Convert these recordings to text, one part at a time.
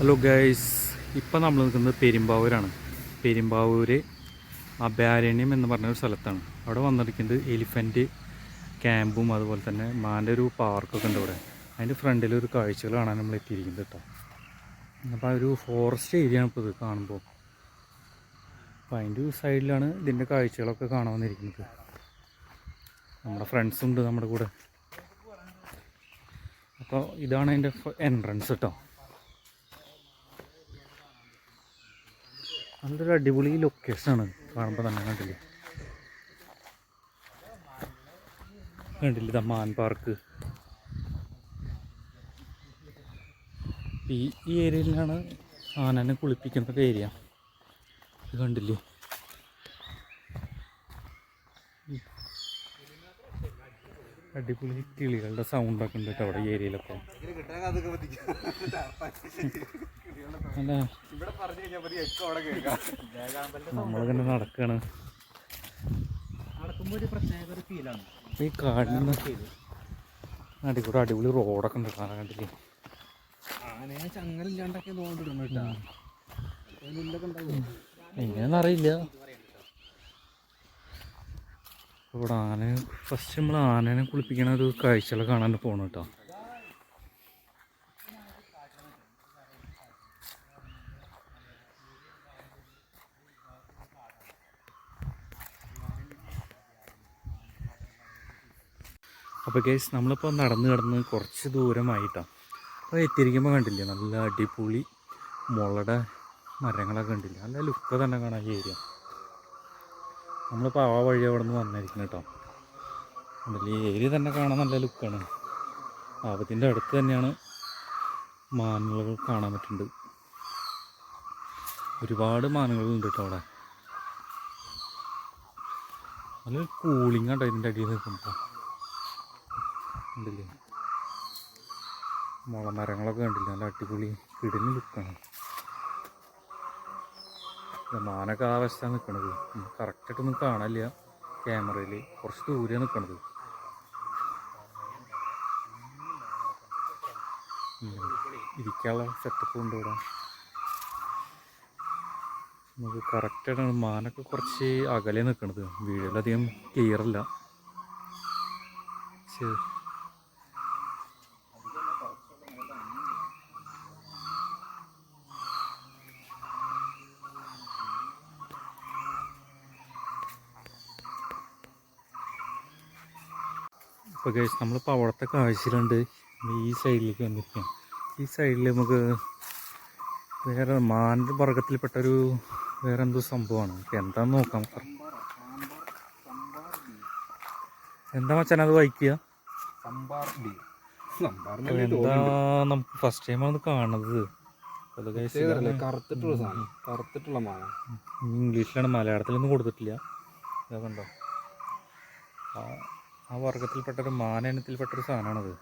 Hello guys ഇപ്പം നമ്മൾ നിൽക്കുന്നത് പെരുമ്പാവൂരാണ്. പെരുമ്പാവൂർ അഭയാരണ്യം എന്ന് പറഞ്ഞ ഒരു സ്ഥലത്താണ്. അവിടെ വന്നിരിക്കുന്നത് എലിഫന്റ് ക്യാമ്പും അതുപോലെ തന്നെ മാന്റെ ഒരു പാർക്കൊക്കെ ഉണ്ട് ഇവിടെ. അതിന്റെ ഫ്രണ്ടിൽ ഒരു കാഴ്ചകൾ കാണാൻ നമ്മൾ എത്തിയിരിക്കുന്നത് കേട്ടോ. അപ്പോൾ ഒരു ഫോറസ്റ്റ് ഏരിയ ആണ് ഇപ്പോൾ ഇത് കാണുമ്പോൾ. അപ്പോൾ അതിന്റെ ഒരു സൈഡിലാണ് ഇതിന്റെ കാഴ്ചകളൊക്കെ കാണാൻ വന്നിരിക്കുന്നത്. നമ്മുടെ ഫ്രണ്ട്സുണ്ട് നമ്മുടെ കൂടെ. അപ്പോൾ ഇതാണ് അതിന്റെ എൻട്രൻസ് കേട്ടോ. നല്ലൊരു അടിപൊളി ലൊക്കേഷനാണ് കാണുമ്പോൾ തന്നെ കണ്ടില്ലേ? കണ്ടില്ലേ മാൻ പാർക്ക് ഈ ഈ ഏരിയയിലാണ് ആനനെ കുളിപ്പിക്കുന്ന ഏരിയ ഇത് കണ്ടില്ലേ? അടിപൊളി കിളികളുടെ സൗണ്ടൊക്കെ ഉണ്ട് കേട്ടോ അവിടെ ഏരിയയിലൊക്കെ നമ്മളിങ്ങനെ നടക്കാണ്. നടക്കുമ്പോൾ ഒരു പ്രത്യേക ഒരു ഫീലാണ് ഈ കാടിന് അടിക്കൂടെ അടിപൊളി റോഡൊക്കെ ഉണ്ട് കാണാൻ കണ്ടില്ലേ? ആനയെ ചങ്ങലില്ലാണ്ടൊക്കെ തോന്നിട്ടുണ്ട് അറിയില്ല. ഇവിടെ ആന ഫസ്റ്റ് നമ്മൾ ആനനെ കുളിപ്പിക്കണ ഒരു കാഴ്ചകൾ കാണാൻ പോകണം കേട്ടോ. അപ്പോൾ കേസ് നമ്മളിപ്പോൾ നടന്ന് കിടന്ന് കുറച്ച് ദൂരമായിട്ടാണ് അപ്പോൾ എത്തിയിരിക്കുമ്പോൾ കണ്ടില്ലേ നല്ല അടിപൊളി മുളയുടെ മരങ്ങളൊക്കെ കണ്ടില്ലേ? നല്ല ലുക്ക് തന്നെ കാണാൻ ഈ ഏരിയ നമ്മളിപ്പോൾ ആ വഴി അവിടെ നിന്ന് വന്നിരിക്കുന്നു കേട്ടോ. കണ്ടില്ലേ ഈ ഏരിയ തന്നെ കാണാൻ നല്ല ലുക്കാണ് ആപത്തിന്റെ അടുത്ത് തന്നെയാണ് മാനുകൾ കാണാൻ പറ്റുന്നത്. ഒരുപാട് മാനുകളുണ്ട് കേട്ടോ അവിടെ. നല്ലൊരു കൂളിംഗ് ആട്ടോ ഇതിന്റെ അടിയിൽ നിൽക്കുമ്പോൾ കണ്ടില്ലേ? മുളമരങ്ങളൊക്കെ കണ്ടില്ല? നല്ല അടിപൊളി കിടന്ന് നിൽക്കണം മാനൊക്കെ ആ വശത്താണ് നിൽക്കണത് കറക്റ്റായിട്ടൊന്നും കാണില്ല ക്യാമറയിൽ കുറച്ച് ദൂരെയാണ് നിൽക്കണത് ഇരിക്കാനുള്ള സെറ്റപ്പ് ഉണ്ട് ഇവിടെ. നമുക്ക് കറക്റ്റായിട്ടാണ് മാനൊക്കെ കുറച്ച് അകലെ നിൽക്കണത് വീടുകളധികം ക്ലിയർ അല്ല. ശരി. ഇപ്പോൾ കേസ് നമ്മളിപ്പോൾ അവിടുത്തെ കാഴ്ചയിലുണ്ട്. ഈ സൈഡിലേക്ക് വന്നിരിക്കാം. ഈ സൈഡിൽ നമുക്ക് വേറെ മാന്റെ വർഗത്തിൽപ്പെട്ടൊരു വേറെ എന്തോ സംഭവമാണ് എന്താന്ന് നോക്കാം. എന്താ മച്ചാൻ അത് വായിക്കുക എന്താ നമുക്ക് ഫസ്റ്റ് ടൈമാണ് കാണുന്നത്. ഇംഗ്ലീഷിലാണ്. മലയാളത്തിലൊന്നും കൊടുത്തിട്ടില്ല. ഇതൊക്കെ കണ്ടോ? ആ വർഗത്തിൽപ്പെട്ടൊരു മാന ഇനത്തിൽപ്പെട്ട ഒരു സാധനമാണത്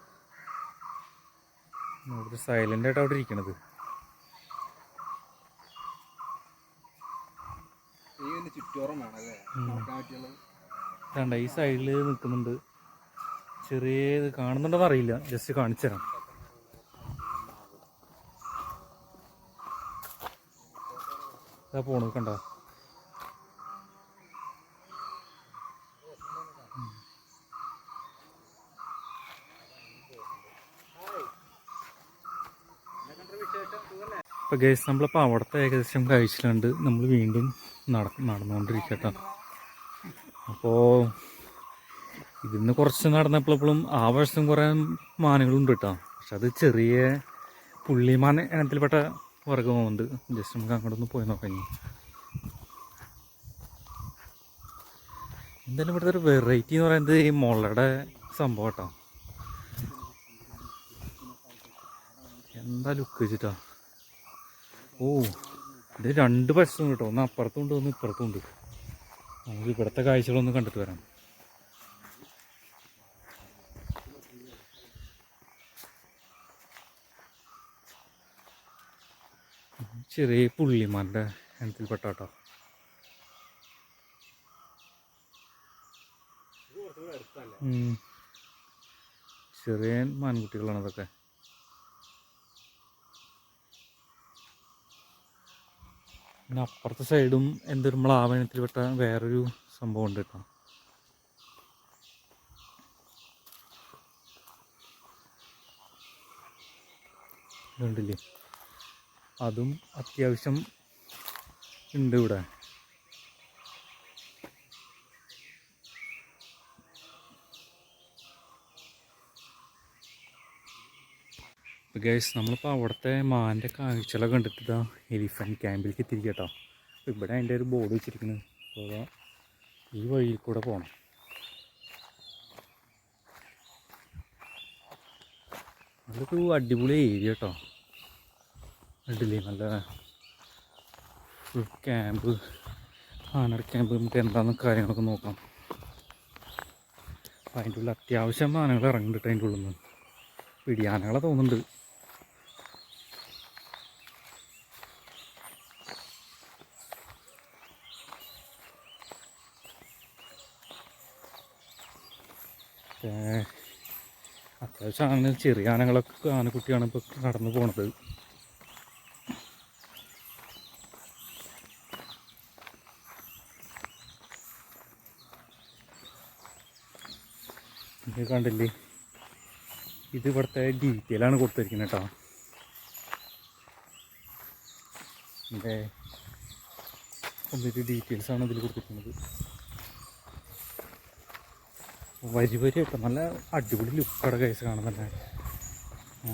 ഒരു സൈലന്റായിട്ട് അവിടെ ഇരിക്കണത്. കണ്ട ഈ സൈഡിൽ നിൽക്കുന്നുണ്ട് ചെറിയ ഇത് കാണുന്നുണ്ടെന്ന് അറിയില്ല. ജസ്റ്റ് കാണിച്ചു തരാം. ഇതാ പോണു കണ്ടോ? ഇപ്പോൾ ഗൈസ് നമ്മളിപ്പോൾ അവിടുത്തെ ഏകദേശം കഴിച്ചിട്ടുണ്ട്. നമ്മൾ വീണ്ടും നട നടന്നുകൊണ്ടിരിക്കട്ടോ. അപ്പോൾ ഇതിന്ന് കുറച്ച് നടന്നപ്പോഴും ആ വർഷം കുറേ മാനുകളുണ്ട് കേട്ടോ. പക്ഷെ അത് ചെറിയ പുള്ളിമാൻ ഇനത്തിൽപ്പെട്ട വർഗമുണ്ട് ജസ്റ്റ് നമുക്ക് അങ്ങോട്ടൊന്ന് പോയി നോക്കാം എന്തായാലും ഇവിടുത്തെ ഒരു വെറൈറ്റി എന്ന് പറയുന്നത് ഈ മുളയുടെ സംഭവം കേട്ടോ. എന്താ ലുക്ക് വെച്ചിട്ടാ? ഓ ഇത് രണ്ട് വശത്തും കേട്ടോ. ഒന്ന് അപ്പുറത്തും ഉണ്ട് ഒന്ന് ഇപ്പുറത്തും ഉണ്ട് നമുക്ക് ഇവിടുത്തെ കാഴ്ചകളൊന്ന് കണ്ടിട്ട് വരാം. ചെറിയ പുള്ളിമാരുടെ ഇനത്തിൽപ്പെട്ട കേട്ടോ. ചെറിയ മാൻകുട്ടികളാണ് അതൊക്കെ. പിന്നെ അപ്പുറത്തെ സൈഡും എന്തൊരു മ്ലാവനത്തിൽ പെട്ട വേറൊരു സംഭവം ഉണ്ട് കേട്ടോ. ഇതുണ്ടല്ലേ? അതും അത്യാവശ്യം ഉണ്ട് ഇവിടെ. ഗൈസ് നമ്മളിപ്പോൾ അവിടുത്തെ മാന്റെ കാഴ്ചകളൊക്കെ കണ്ടിട്ട് എലിഫന്റ് ക്യാമ്പിലേക്ക് എത്തിരിക്കട്ടോ അപ്പോൾ ഇവിടെ അതിന്റെ ഒരു ബോർഡ് വെച്ചിരിക്കുന്നത് അപ്പോൾ ഈ വഴിയിൽ കൂടെ പോകണം നല്ലൊരു അടിപൊളി ഏരിയ കേട്ടോ കണ്ടില്ലേ നല്ല ക്യാമ്പ് ആനർ ക്യാമ്പ് നമുക്ക് എന്താണെന്ന് കാര്യങ്ങളൊക്കെ നോക്കാം. അപ്പോൾ അതിന്റെ ഉള്ളിൽ അത്യാവശ്യം ആനകൾ ഇറങ്ങുന്നുണ്ട് അതിന്റെ ഉള്ളിൽ നിന്ന് പിടിയാനകളെ തോന്നുന്നുണ്ട്. അത്യാവശ്യം ആന ചെറിയ ആനകളൊക്കെ ആനക്കുട്ടിയാണ് ഇപ്പോൾ നടന്നു പോണത്. കണ്ടില്ലേ? ഇത് ഇവിടുത്തെ ഡീറ്റെയിലാണ് കൊടുത്തിരിക്കുന്നത് കേട്ടോ. ഇതിന്റെ കംപ്ലീറ്റ് ഡീറ്റെയിൽസ് ആണ് ഇതിൽ കൊടുത്തിരിക്കുന്നത്. വരി വരി കേട്ടോ നല്ല അടിപൊളി ലുക്കടെ കേസ് തന്നെ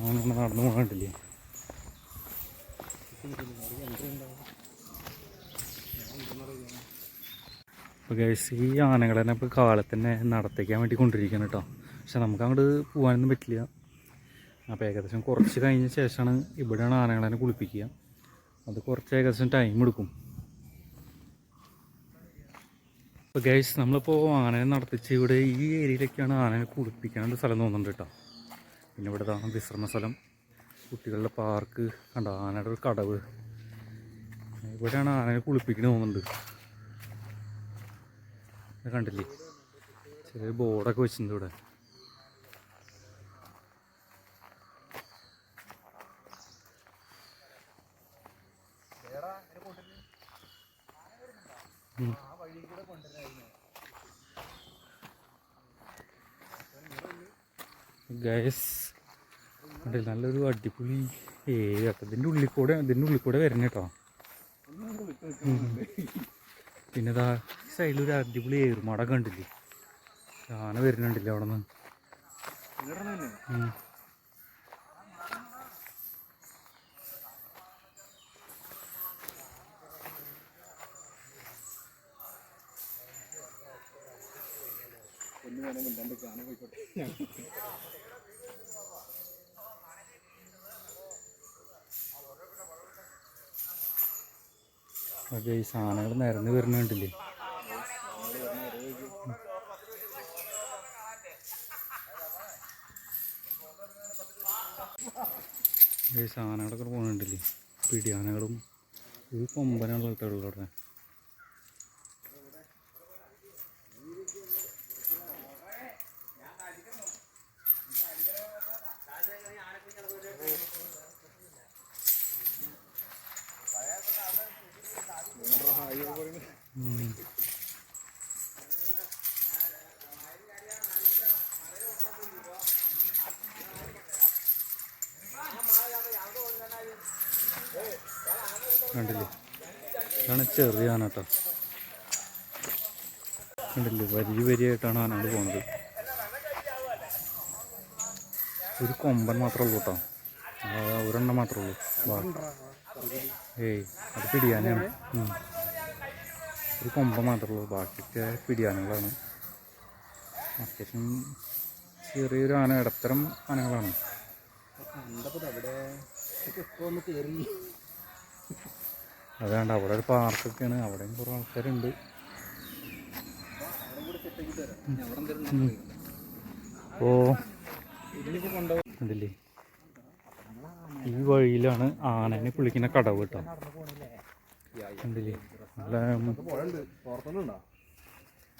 അങ്ങനെ നടന്നു പോകണ്ടില്ലേ അപ്പോൾ ഗൈസ് ഈ ആനകളെ തന്നെ ഇപ്പോൾ കാലത്ത് തന്നെ നടത്തിക്കാൻ വേണ്ടി കൊണ്ടിരിക്കുകയാണ് കേട്ടോ പക്ഷെ നമുക്ക് അങ്ങോട്ട് പോകാനൊന്നും പറ്റില്ല. അപ്പോൾ ഏകദേശം കുറച്ച് കഴിഞ്ഞ ശേഷമാണ് ഇവിടെയാണ് ആനകളെ കുളിപ്പിക്കുക. അത് കുറച്ച് ഏകദേശം ടൈം എടുക്കും. അപ്പോൾ ഗൈസ് നമ്മളിപ്പോൾ ആനയെ നടത്തിച്ച് ഇവിടെ ഈ ഏരിയയിലേക്കാണ് ആനയെ കുളിപ്പിക്കാനുള്ള സ്ഥലം തോന്നുന്നുണ്ട് കേട്ടോ. പിന്നെ ഇവിടെ ഇതാണ് വിശ്രമ സ്ഥലം കുട്ടികളുടെ പാർക്ക് കണ്ട? ആനയുടെ ഒരു കടവ്. ഇവിടെയാണ് ആനയെ കുളിപ്പിക്കണ തോന്നുന്നുണ്ട്. കണ്ടില്ലേ? ചെറിയ ബോർഡൊക്കെ വെച്ചിട്ടുണ്ട് ഇവിടെ. ഉം. ഗൈസ് അവിടെ നല്ലൊരു അടിപൊളി ഏരിയ കേട്ടോ ഇതിന്റെ ഉള്ളിൽ കൂടെ ഇതിന്റെ ഉള്ളിൽ കൂടെ വരണേ കേട്ടോ. പിന്നെ ഇതാ സൈഡിൽ ഒരു അടിപൊളി ഏറുമാടൊക്കെ ഉണ്ടല്ലേ ആന വരുന്നുണ്ടല്ലേ അവിടെ നിന്ന് ഒന്ന് വേണം മിണ്ടാണ്ട് ആന പോയിക്കോട്ടെ അതെ ഈ സാധനങ്ങൾ നിരന്ന് വരുന്നുണ്ടല്ലേ സാധനങ്ങളൊക്കെ പോകുന്നുണ്ടല്ലേ പിടിയാനകളും ഒരു കൊമ്പനുള്ള ആൾക്കാരുള്ളൂ അവിടെ ഉം. കണ്ടില്ലേ ഇതാണ് ചെറിയ ആന കേട്ടോ കണ്ടില്ലേ വരി വരിയായിട്ടാണ് ആനകൾ പോണത്. ഒരു കൊമ്പൻ മാത്രമേ ഉള്ളൂ കേട്ടോ ഒരെണ്ണം മാത്രമേ ഉള്ളൂ. ഏയ് അത് പിടിയാനാണ്. ഒരു കൊമ്പൻ മാത്രമേ ഉള്ളൂ. ബാക്കിയൊക്കെ പിടിയാനകളാണ്. അത്യാവശ്യം ചെറിയൊരു ആന ഇടത്തരം ആനകളാണ്. എന്താ അവിടെ ഇപ്പൊ ഒന്ന് കയറി അതുകൊണ്ട് അവിടെ ഒരു പാർക്കൊക്കെയാണ്. അവിടെയും കുറേ ആൾക്കാരുണ്ട്. ഓ. കണ്ടില്ലേ? ഈ വഴിയിലാണ് ആനനെ കുളിക്കുന്ന കടവ് കേട്ടോ.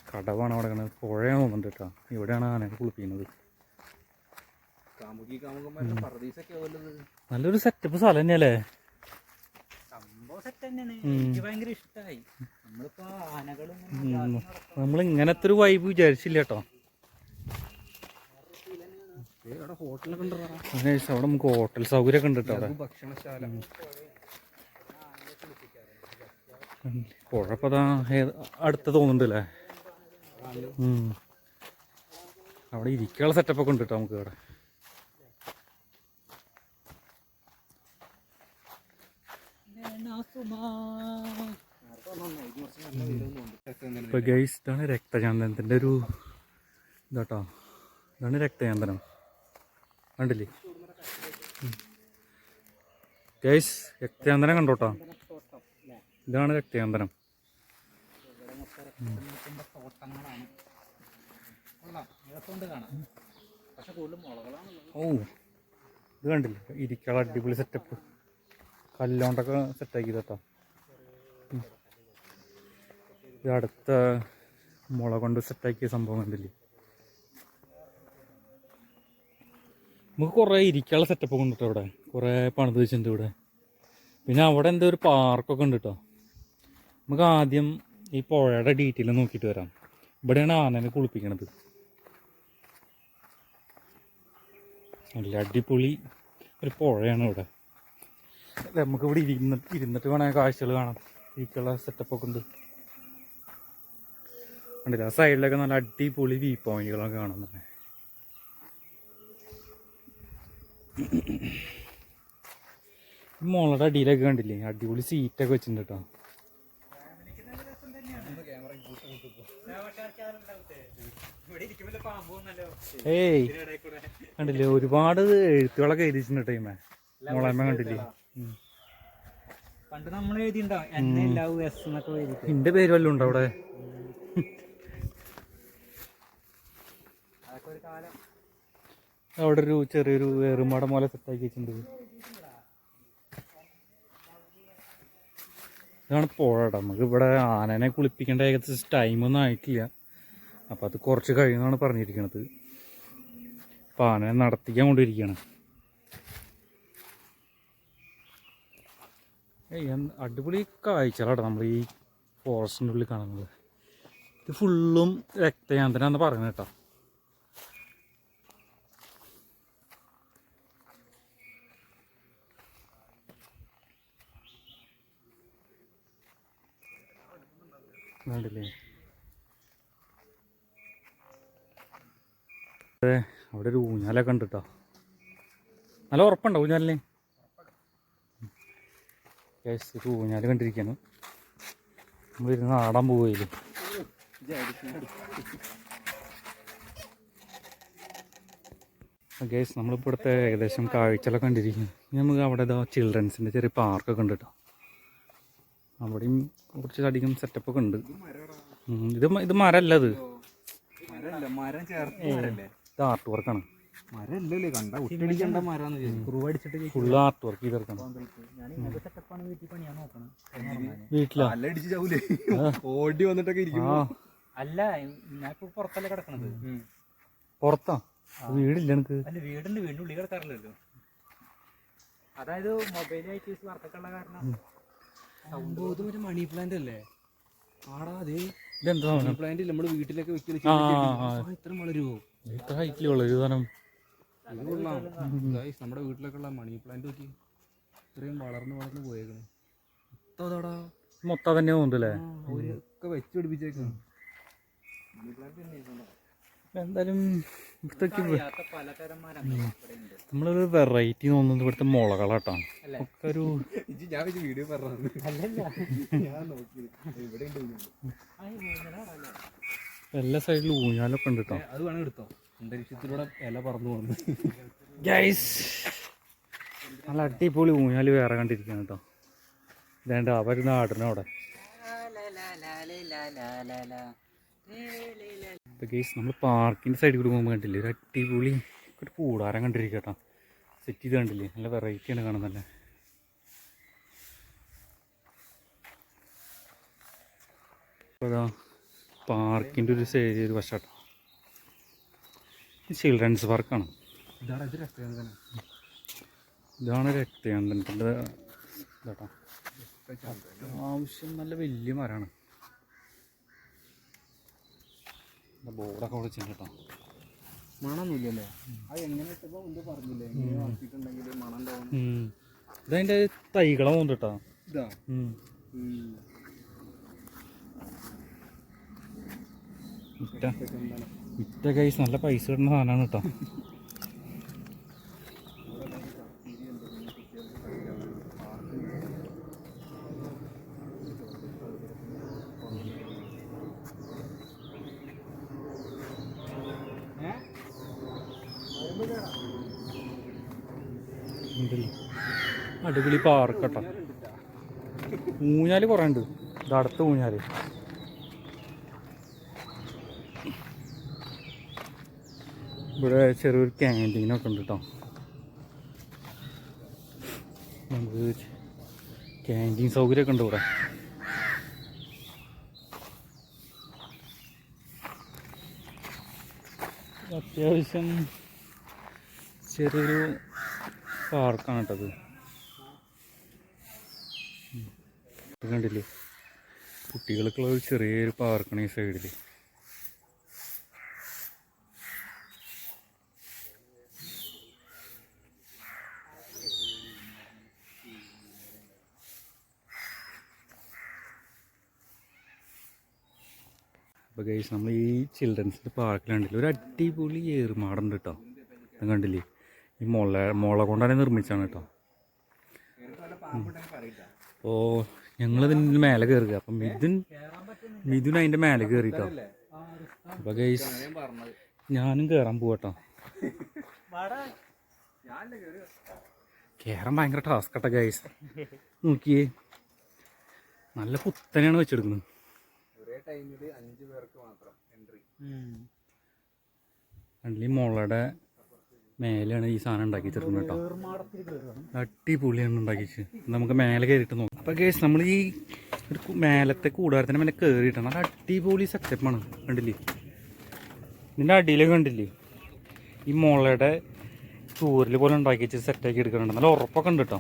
കടവാണ് അവിടെ കിടന്നത് പുഴയാണ് തോന്നുന്നുണ്ട് കേട്ടോ. ഇവിടെയാണ് ആനനെ കുളിപ്പിക്കുന്നത്. നല്ലൊരു സെറ്റപ്പ് സ്ഥലം തന്നെയല്ലേ? സംഭവം സെറ്റ് തന്നെയാണ് എനിക്ക് ഭയങ്കര ഇഷ്ടമായി നമ്മളിപ്പോ ആനകളും നമ്മൾ ഇങ്ങനത്തെ ഒരു വൈബ് വിചാരിച്ചില്ല കേട്ടോ. അവിടെ നമുക്ക് ഹോട്ടൽ സൗകര്യമൊക്കെ ഉണ്ട് കേട്ടോ ഭക്ഷണശാല. കുഴപ്പതാ അടുത്ത് തോന്നുന്നുണ്ടല്ലേ. അവിടെ ഇരിക്കാനുള്ള സെറ്റപ്പൊക്കെ ഉണ്ട് കേട്ടോ നമുക്ക് ഇവിടെ. ഇപ്പൊ ഗൈസ് ഇതാണ് രക്തചാന്തനത്തിന്റെ ഒരു ഇതാട്ടോ. ഇതാണ് രക്തചാന്തനം. കണ്ടില്ലേ? ഗൈസ് രക്തചാന്തനം കണ്ടോട്ടോ. ഇതാണ് രക്തചാന്തനം. ഓ ഇത് കണ്ടില്ലേ? ഇരിക്കാള അടിപൊളി സെറ്റപ്പ് കല്ലോണ്ടൊക്കെ സെറ്റാക്കി കേട്ടോ ഇത് അടുത്ത മുള കൊണ്ട് സെറ്റാക്കിയ സംഭവം കണ്ടില്ലേ? നമുക്ക് കുറേ ഇരിക്കാനുള്ള സെറ്റപ്പ് ഉണ്ട് കേട്ടോ ഇവിടെ. കുറേ പണിത് വെച്ചിട്ടുണ്ട് ഇവിടെ. പിന്നെ അവിടെ എന്തോ ഒരു പാർക്കൊക്കെ ഉണ്ട് കേട്ടോ നമുക്ക് ആദ്യം ഈ പുഴയുടെ ഡീറ്റെയിൽ നോക്കിയിട്ട് വരാം. ഇവിടെയാണ് ആനനെ കുളിപ്പിക്കണത്. നല്ല അടിപൊളി ഒരു പുഴയാണ് ഇവിടെ. നമുക്ക് ഇവിടെ ഇരുന്നിട്ട് ഇരുന്നിട്ട് വേണേൽ കാഴ്ചകൾ കാണാം. ഈക്കുള്ള സെറ്റപ്പൊക്കെ ഉണ്ട്. കണ്ടില്ല? ആ സൈഡിലൊക്കെ നല്ല അടിപൊളി വ്യൂ പോയിന്റുകളൊക്കെ കാണുന്നുണ്ട് മുളയുടെ അടിയിലൊക്കെ കണ്ടില്ലേ? അടിപൊളി സീറ്റൊക്കെ വെച്ചിട്ടുണ്ട് കേട്ടോ. ഏയ് കണ്ടില്ലേ? ഒരുപാട് എഴുത്തുകളൊക്കെ എഴുതിച്ചിട്ടുണ്ട് ടൈമേ മോളമ്മ കണ്ടില്ലേ. പണ്ട് നമ്മൾ എഴുതിണ്ടോ? എന്നെ ലവ് എസ് എന്നൊക്കെ എഴുതിട്ട് നിന്റെ പേര് വല്ലതും ഉണ്ടോ അവിടെ? അവിടെ ഒരു ചെറിയൊരു വേറുമാട പോലെ സെറ്റാക്കി വെച്ചിട്ടുണ്ട്. ഇതാണ് പുഴ നമുക്ക് ഇവിടെ ആനനെ കുളിപ്പിക്കേണ്ട ഏകദേശം ടൈമൊന്നും ആയിട്ടില്ല. അപ്പോൾ അത് കുറച്ച് കഴിയുമെന്നാണ് പറഞ്ഞിരിക്കണത്. അപ്പൊ ആനനെ നടത്തിക്കാൻ കൊണ്ടിരിക്കുകയാണ് ഏയ് എന്ത് അടിപൊളി കാഴ്ചകളാട്ടോ നമ്മൾ ഈ ഫോറസ്റ്റിന്റെ ഉള്ളിൽ കാണുന്നത്. ഇത് ഫുള്ളും രക്തയാന്തനാന്ന് പറയുന്നത് കേട്ടോ. അവിടെ ഒരു ഊഞ്ഞാലൊക്കെ ഉണ്ട് കേട്ടോ. നല്ല ഉറപ്പുണ്ടോ ഊഞ്ഞാലിന്? ഒരു ഊഞ്ഞാൽ കണ്ടിരിക്കാണ്. നമ്മളിരുന്ന് ആടാൻ പോവുകയില്ലേ ഗേസ് നമ്മളിപ്പോൾ ഇവിടുത്തെ ഏകദേശം കാഴ്ചകളൊക്കെ കണ്ടിരിക്കുന്നു. നമുക്ക് അവിടെ ഇതാ ചിൽഡ്രൻസിന്റെ ചെറിയ പാർക്കൊക്കെ ഉണ്ട് കേട്ടോ. അവിടെയും കുറച്ചധികം സെറ്റപ്പൊക്കെ ഉണ്ട്. ഇത് ഇത് മരമല്ല ഇത്. ഇത് ആർട്ട് വർക്കാണ് മരല്ലേ കണ്ട മരാന്ന് അടിച്ചിട്ട് ആർട്ട് വർക്ക് ചെയ്തെടുക്കണം. വീട്ടിലാ അല്ലടിച്ച് ചാവൂലേ. ഓടി വന്നിട്ടൊക്കെ ഇരിക്കും അല്ല ഞാൻ ഇപ്പൊ പുറത്തല്ലേ കിടക്കണത്. പുറത്താ? വീടില്ല എനിക്ക് അല്ല വീടിന്റെ വീടിന്റെ ഉള്ളിൽ കിടക്കാറില്ലല്ലോ. അതായത് മൊബൈലായിട്ട് കാരണം ഒരു മണി പ്ലാന്റ് അല്ലേ? ആടാ അതെ മണി പ്ലാന്റ് നമ്മൾ വീട്ടിലൊക്കെ വെക്കുന്ന ഇത്ര വളരുവോ ഇത്ര ഹൈറ്റിലുള്ള ഒരു സാധനം. ഇത് കൊള്ളാം ഗൈസ് നമ്മുടെ വീട്ടിലൊക്കെ ഉള്ള മണി പ്ലാന്റ് നോക്കി ഇത്രയും വളർന്ന് വളർന്ന് പോയേക്കണ്. ഇത്തതാടാ മൊത്തം തന്നെ തോന്നുന്നല്ലേ? അവരൊക്കെ വെച്ച് പിടിപ്പിച്ചേക്കാണ്. എന്തായാലും ഇവിടുത്തേക്ക് നമ്മളൊരു വെറൈറ്റി തോന്നുന്നത് ഇവിടുത്തെ മുളകളാട്ടോ. ഒക്കെ ഒരു ഞാൻ വീഡിയോ പറഞ്ഞു? എല്ലാ സൈഡിലും ഊഞ്ഞാലൊക്കെ ഉണ്ട് കേട്ടോ അത് വേണം എടുത്തോ? അന്തരീക്ഷത്തിലൂടെ ഇല പറന്നു പോകുന്നു ഗൈസ് നല്ല അടിപൊളി ഊഞ്ഞാൽ വേറെ കണ്ടിരിക്കുകയാണ് കേട്ടോ. ഇതേണ്ട അവരുന്ന ആടനവിടെ ഇപ്പം ഗൈസ് നമ്മൾ പാർക്കിന്റെ സൈഡിൽ കൂടി പോകുമ്പോൾ കണ്ടില്ലേ? ഒരു അടിപൊളി ഒരു കൂടാരം കണ്ടിരിക്കുക കേട്ടോ. സെറ്റ് ചെയ്ത് കണ്ടില്ലേ? നല്ല വെറൈറ്റിയാണ് കാണുന്നല്ലേ അപ്പോൾ പാർക്കിന്റെ ഒരു സൈഡ് ഒരു വശാട്ടോ ചിൽഡ്രൻസ് പാർക്കാണ്. ഇതാണ് ഇതാട്ടോ. ആവശ്യം നല്ല വലിയ മരമാണ്. ബോർഡൊക്കെ വിളിച്ചിട്ടുണ്ട് കേട്ടോ. മണമൊന്നുമില്ലല്ലേ? അത് എങ്ങനെ പറഞ്ഞില്ലേ? മണം ഉണ്ടാവണം ഇതതിന്റെ തൈകളെ പോകുന്നുണ്ട് കേട്ടോ. ഇതാ. ഇറ്റ ഇറ്റ കൈസ് നല്ല പൈസ ഇടുന്ന സാധനമാണ് കേട്ടോ. അടിപൊളി പാർക്ക് കേട്ടോ. ഊഞ്ഞാൽ കുറേ ഉണ്ട്. ഇത് അടുത്ത ഊഞ്ഞാൽ. ഇവിടെ ചെറിയൊരു ക്യാന്റീനൊക്കെ ഉണ്ട് കേട്ടോ നമുക്ക് ക്യാന്റീൻ സൗകര്യമൊക്കെ ഉണ്ട് ഇവിടെ. അത്യാവശ്യം ചെറിയൊരു പാർക്കാണ് കേട്ടത് കണ്ടില്ലേ? കുട്ടികൾക്കുള്ള ഒരു ചെറിയൊരു പാർക്കാണ് ഈ സൈഡിൽ അപ്പോൾ ഗൈസ് നമ്മൾ ഈ ചിൽഡ്രൻസിന്റെ പാർക്കിലുണ്ടല്ലോ ഒരു അടിപൊളി ഏറുമാടുണ്ട് കേട്ടോ അത് കണ്ടില്ലേ? ഈ മുള മുള കൊണ്ടാണ് നിർമ്മിച്ചാണ് കേട്ടോ അപ്പോൾ ഞങ്ങളിതിന്റെ മേലെ കയറുക അപ്പം മിഥുൻ മിഥുൻ അതിന്റെ മേലെ കയറിട്ടോ അപ്പോൾ ഗൈസ് ഞാനും കയറാൻ പോവാട്ടോ കയറാൻ ഭയങ്കര ടാസ്ക് കേട്ടോ ഗൈസ് നോക്കിയേ. നല്ല കുത്തനെയാണ് വെച്ചെടുക്കുന്നത്. ടൈമിൽ അഞ്ച് പേർക്ക് മാത്രം എൻട്രി. കണ്ടില്ലേ ഈ മുളയുടെ മേലെയാണ് ഈ സാധനം ഉണ്ടാക്കി വെച്ചിരിക്കുന്നത് കേട്ടോ. അടിപൊളിയാണ് ഉണ്ടാക്കിച്ച് നമുക്ക് മേലെ കയറിയിട്ട് നോക്കാം. അപ്പോൾ കേസ് നമ്മൾ ഈ മേലത്തെ കൂടാരത്തിന് മേലെ കയറിയിട്ടാണ്. നല്ല അടിപൊളി സെറ്റപ്പാണ് കണ്ടില്ലേ? ഇതിന്റെ അടിയിൽ കണ്ടില്ലേ? ഈ മുളയുടെ ചൂരിൽ പോലെ ഉണ്ടാക്കി സെറ്റാക്കി എടുക്കുന്നുണ്ട്. നല്ല ഉറപ്പൊക്കെ ഉണ്ട് കേട്ടോ.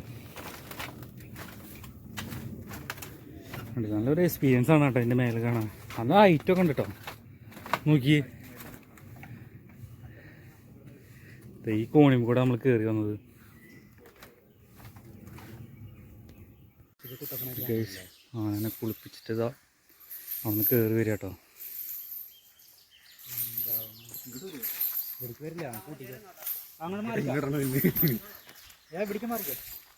നല്ലൊരു എക്സ്പീരിയൻസ് ആണ് കേട്ടോ എന്റെ മേലെ കാണാൻ. നല്ല ഹൈറ്റൊക്കെ ഉണ്ട് കേട്ടോ. നോക്കി ഈ കോണിയും കൂടെ നമ്മൾ കയറി വന്നത്. ആനെ കുളിപ്പിച്ചിട്ട് ഇതാ അവിടുന്ന് കയറി വരിക കേട്ടോ.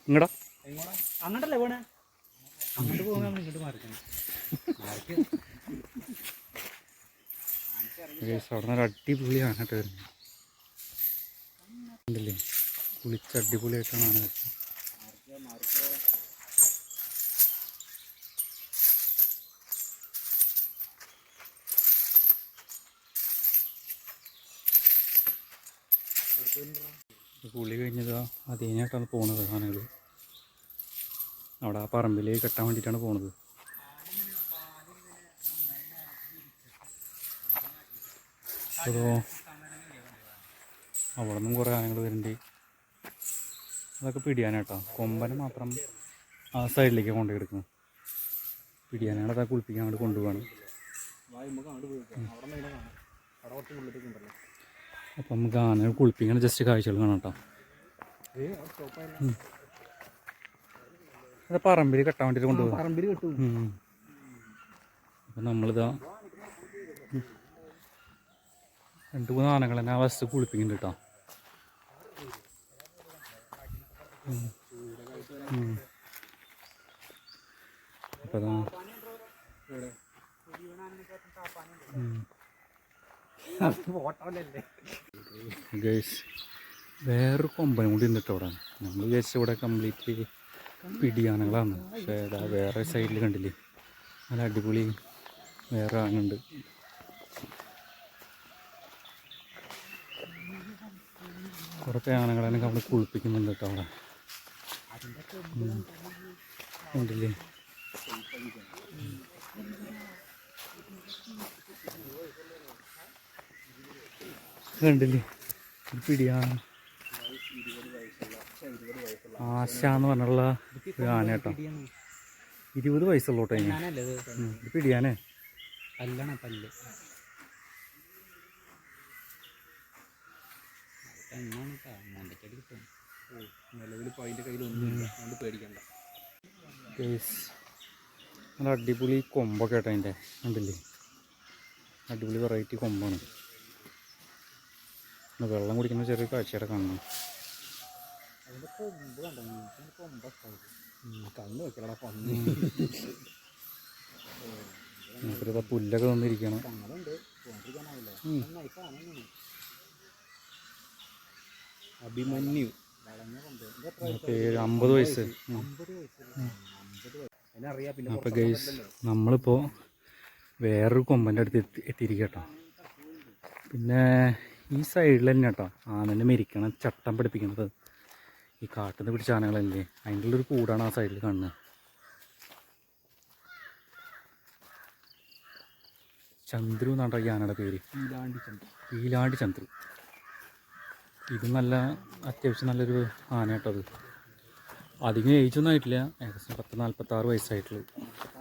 ഇങ്ങടാ അങ്ങോട്ടല്ലേ പോണേ? അങ്ങോട്ട് പോകാൻ ഇങ്ങോട്ട് മറക്കണം. അവിടെ നിന്ന് ഒരു അടിപൊളി ആന കേട്ടോ വരുന്നത് ഉണ്ടല്ലേ? കുളിച്ച് അടിപൊളിയായിട്ടാണ് ആന വരുന്നത് കുളി കഴിഞ്ഞതാ അതിനായിട്ടാണ് പോണത് ആനകൾ അവിടെ ആ പറമ്പിൽ കെട്ടാൻ വേണ്ടിയിട്ടാണ് പോണത്. അതോ അവിടെ നിന്നും കുറേ ആനകൾ വരുന്നുണ്ട് അതൊക്കെ പിടിയാനാട്ടോ. കൊമ്പനെ മാത്രം ആ സൈഡിലേക്ക് കൊണ്ടുപോയി എടുക്കുന്നത് പിടിയാനാണ് അതൊക്കെ കുളിപ്പിക്കാൻ അങ്ങോട്ട് കൊണ്ടുപോവാണ്. അപ്പം നമുക്ക് ആനകൾ കുളിപ്പിക്കാൻ ജസ്റ്റ് കാഴ്ചകൾ കാണാം കേട്ടോ അത് പറമ്പിൽ കെട്ടാൻ വേണ്ടിയിട്ട് കൊണ്ടുപോകും പറമ്പിൽ കിട്ടും. അപ്പം നമ്മളിതാ രണ്ടു മൂന്ന് ആനകൾ തന്നെ ആ വശത്ത് കുളിപ്പിക്കുന്നുണ്ട് കേട്ടോ. അപ്പം അതാ ഫോട്ടോയിലല്ലേ ഗൈസ് വേറൊരു കൊമ്പനും കൂടി ഉണ്ട് കേട്ടോ അവിടെ. നമ്മൾ വിചാരിച്ച ഇവിടെ കംപ്ലീറ്റ് പിടിയാനകളാണ്. പക്ഷേ ഇതാ വേറെ സൈഡിൽ കണ്ടില്ലേ? നല്ല അടിപൊളി വേറെ ആനുണ്ട് കുറച്ച് ആനകളെ അവിടെ കുളിപ്പിക്കുന്നുണ്ട് കേട്ടോ അവിടെ. കണ്ടില്ലേ? കണ്ടില്ലേ പിടിയാണ്. ആശ എന്ന് പറഞ്ഞുള്ള ഒരു ആന കേട്ടോ. ഇരുപത് വയസ്സുള്ളോട്ടെ ഇത്? പിടിയാനേ പല്ലാണ് പല്ല്. നല്ല അടിപൊളി കൊമ്പൊക്കെ കേട്ടോ അതിന്റെ കണ്ടില്ലേ? അടിപൊളി വെറൈറ്റി കൊമ്പാണ്. വെള്ളം കുടിക്കുന്ന ചെറിയ കാഴ്ചയുടെ കാണണം അതിന്റെ കൊമ്പ് കണ്ടോ കൊമ്പൊക്കെ കണ്ണ് വെക്കലടാ പന്നി നമുക്കൊരു പുല്ലൊക്കെ തന്നിരിക്കണം. അഭിമന്യു. കൊമ്പ് അമ്പത് വയസ്സ്. അപ്പോൾ ഗൈസ് നമ്മളിപ്പോൾ വേറൊരു കൊമ്പന്റെ അടുത്ത് എത്തി എത്തിയിരിക്കട്ടോ. പിന്നെ ഈ സൈഡിൽ തന്നെ കേട്ടോ ആനനെ മരിക്കണം ചട്ടം പിടിപ്പിക്കുന്നത് ഈ കാട്ടിൽ നിന്ന് പിടിച്ച ആനകളല്ലേ? അതിന്റെ ഉള്ളൊരു കൂടാണ് ആ സൈഡിൽ കാണുന്നത് ചന്ദ്രു എന്നാണ് ഈ ആനയുടെ പേര്? ഈലാണ്ടി ചന്ദ്ര. ഇത് നല്ല അത്യാവശ്യം നല്ലൊരു ആന കേട്ടോ അത്. അധികം ഏജ് ഒന്നും ആയിട്ടില്ല. ഏകദേശം പത്ത് നാൽപ്പത്താറ് വയസ്സായിട്ടുള്ളൂ.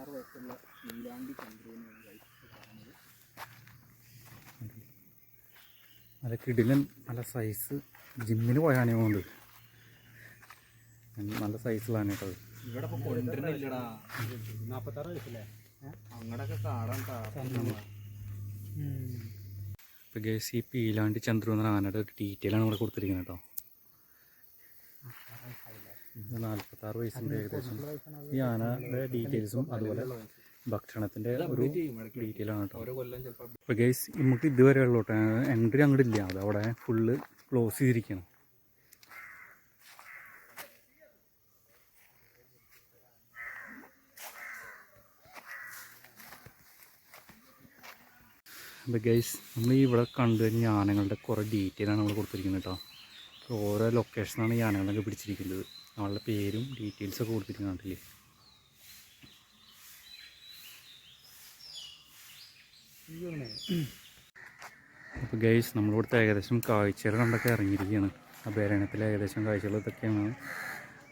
ആറ് ചന്ദ്രനെയാണ് നല്ല കിടിലൻ നല്ല സൈസ് ജിമ്മിന് പോയ ആനയുണ്ട് നല്ല സൈസിലാണ് കേട്ടോ. ഇവിടെ വയസ്സല്ലേ? അങ്ങടൊക്കെ കാടാൻ ഇപ്പോൾ ഗേസ് ഈ പീലാണ്ടി ചന്ദ്രു എന്ന ആനയുടെ ഒരു ഡീറ്റെയിൽ ആണ് ഇവിടെ കൊടുത്തിരിക്കുന്നത് കേട്ടോ. നാൽപ്പത്താറ് വയസ്സിന്റെ ഏകദേശം. ഈ ആനയുടെ ഡീറ്റെയിൽസും അതുപോലെ ഭക്ഷണത്തിന്റെ ഒരു ഡീറ്റെയിൽ ആണ് കേട്ടോ. ഓരോ കൊല്ലം ചിലപ്പോൾ ഇപ്പോൾ ഗൈസ് നമുക്ക് ഇതുവരെ ഉള്ളൂ കേട്ടോ എൻട്രി അങ്ങോട്ട് ഇല്ല. അത് അവിടെ ഫുള്ള് ക്ലോസ് ചെയ്തിരിക്കണം അപ്പോൾ ഗൈസ് നമ്മൾ ഇവിടെ കണ്ടു കഴിഞ്ഞ ആനകളുടെ കുറേ ഡീറ്റെയിലാണ് നമ്മൾ കൊടുത്തിരിക്കുന്നത് കേട്ടോ ഓരോ ലൊക്കേഷനാണ് ഈ ആനകളൊക്കെ പിടിച്ചിരിക്കുന്നത്. അവളുടെ പേരും ഡീറ്റെയിൽസൊക്കെ കൊടുത്തിരിക്കുന്നുണ്ടല്ലേ അപ്പോൾ ഗൈസ് നമ്മളിവിടുത്തെ ഏകദേശം കാഴ്ചകൾ കണ്ടൊക്കെ ഇറങ്ങിയിരിക്കുകയാണ്. അഭയാരണ്യത്തിലെ ഏകദേശം കാഴ്ചകൾ ഇതൊക്കെയാണ്.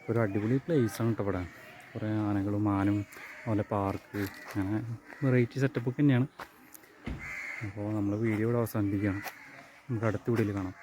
ഒരു അടിപൊളി ആണ് കേട്ടോ ഇവിടെ. കുറേ ആനകളും മാനും അതുപോലെ പാർക്ക് അങ്ങനെ വെറൈറ്റി സെറ്റപ്പൊക്കെ തന്നെയാണ്. അപ്പോൾ നമ്മൾ വീഡിയോ ഇവിടെ അവസാനിപ്പിക്കുകയാണ്. നമുക്ക് അടുത്ത വീഡിയോയിൽ കാണാം.